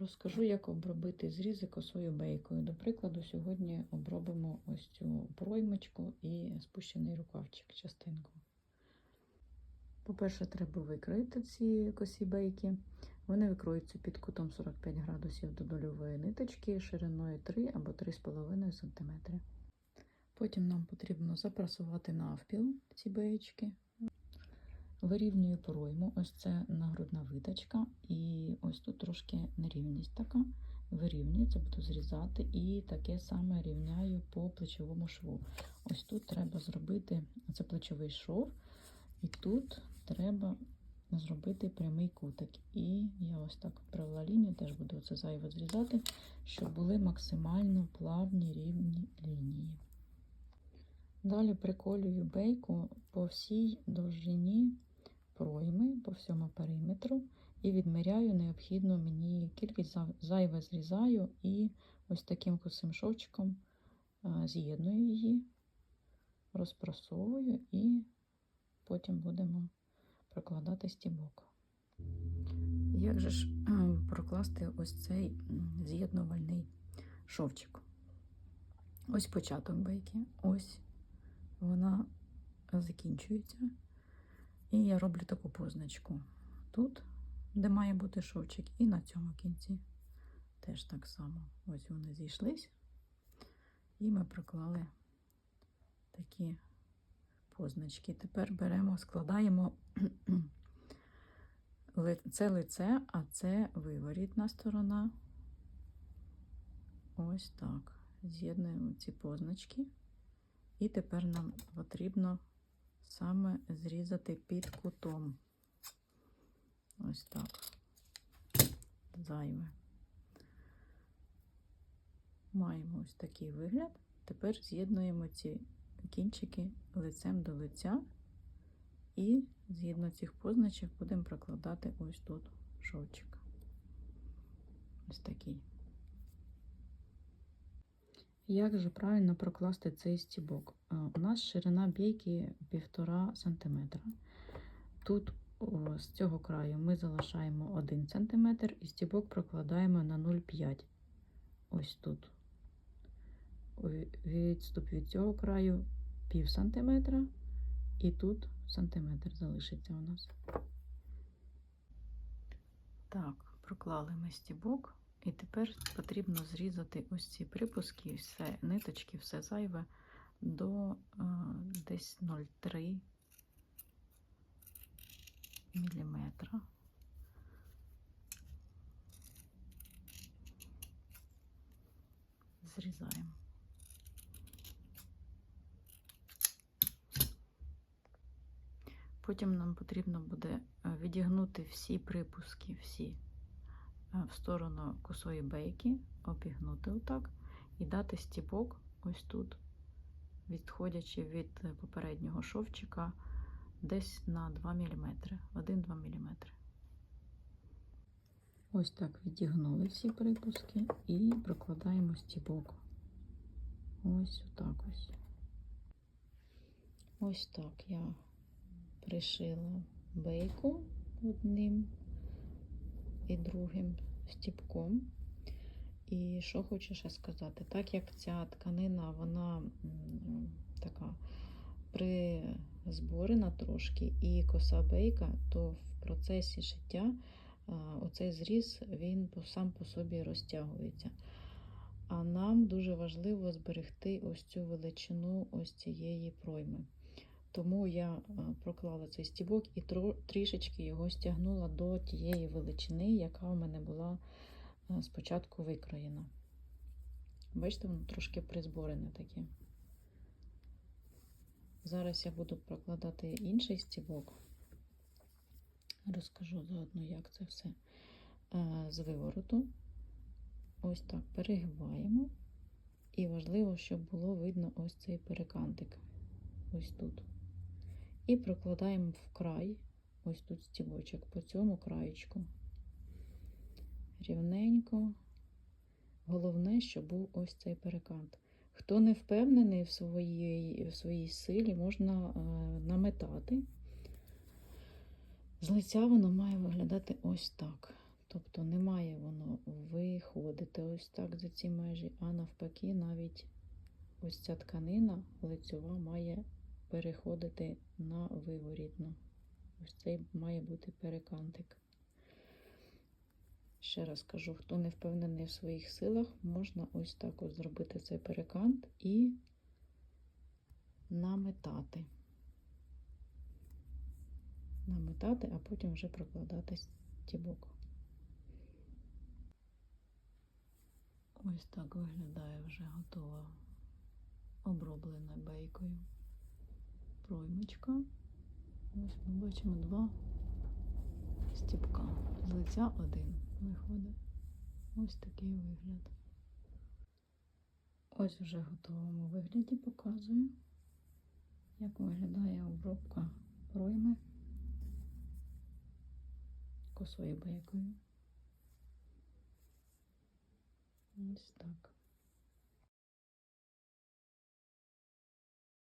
Розкажу, як обробити зрізи косою бейкою. До прикладу, сьогодні обробимо ось цю проймочку і спущений рукавчик, частинку. По-перше, треба викроїти ці косі бейки. Вони викроюються під кутом 45 градусів до дольової ниточки шириною 3 або 3,5 см. Потім нам потрібно запрасувати навпіл ці беєчки. Вирівнюю пройму, ось це нагрудна виточка, і ось тут трошки нерівність така. Вирівнюю, це буду зрізати, і таке саме рівняю по плечовому шву. Ось тут треба зробити це плечовий шов, і тут треба зробити прямий кутик. І я ось так провела лінію, теж буду це зайве зрізати, щоб були максимально плавні рівні лінії. Далі приколюю бейку по всій довжині пройми, по всьому периметру, і відміряю необхідну мені кількість зайве зрізаю і ось таким косим шовчиком з'єдную її, розпрасовую і потім будемо прокладати стібок. Як же ж прокласти ось цей з'єднувальний шовчик? Ось початок бейки, ось вона закінчується. І я роблю таку позначку тут, де має бути шовчик, і на цьому кінці теж так само. Ось вони зійшлись, і ми проклали такі позначки. Тепер беремо, складаємо це лице, а це виворітна сторона. Ось так. З'єднуємо ці позначки. І тепер нам потрібно саме зрізати під кутом. Ось так. Зайве. Маємо ось такий вигляд. Тепер з'єднуємо ці кінчики лицем до лиця, і згідно цих позначок будемо прокладати ось тут шовчик. Ось такий. Як же правильно прокласти цей стібок? У нас ширина бійки 1,5 см. Тут з цього краю ми залишаємо 1 см і стібок прокладаємо на 0,5 ось тут. Відступ від цього краю пів сантиметра, і тут сантиметр залишиться у нас. Так, проклали ми стібок. І тепер потрібно зрізати ось ці припуски, все, ниточки, все зайве до а, десь 0,3 міліметра. Зрізаємо. Потім нам потрібно буде відігнути всі припуски, всі в сторону косої бейки, обігнути отак, і дати стіпок ось тут, відходячи від попереднього шовчика десь на 2 мм, 1-2 мм. Ось так відігнули всі припуски і прокладаємо стібок. Ось отак ось. Ось так я пришила бейку одним і другим стіпком. І що хочу ще сказати, так як ця тканина, вона така призборена трошки і коса бейка, то в процесі шиття оцей зріз він сам по собі розтягується. А нам дуже важливо зберегти ось цю величину ось цієї пройми. Тому я проклала цей стібок і трішечки його стягнула до тієї величини, яка у мене була спочатку викроєна. Бачите, воно трошки призборене таке. Зараз я буду прокладати інший стібок. Розкажу заодно, як це все з вивороту. Ось так перегибаємо. І важливо, щоб було видно ось цей перекантик. Ось тут. І прокладаємо в край, ось тут стібочок, по цьому краєчку. Рівненько. Головне, щоб був ось цей перекант. Хто не впевнений в своїй в своїй силі, можна е, наметати. З лиця воно має виглядати ось так. Тобто не має воно виходити ось так за ці межі, а навпаки, навіть ось ця тканина лицьова має переходити на виворітну. Ось цей має бути перекантик. Ще раз кажу, хто не впевнений в своїх силах, можна ось так ось зробити цей перекант і наметати. Наметати, а потім вже прокладати стібок. Ось так виглядає вже готова оброблена бейкою проймочка. Ось ми бачимо два стібка. З лиця один виходить. Ось такий вигляд. Ось вже в готовому вигляді показую, як виглядає обробка пройми косою бейкою. Ось так.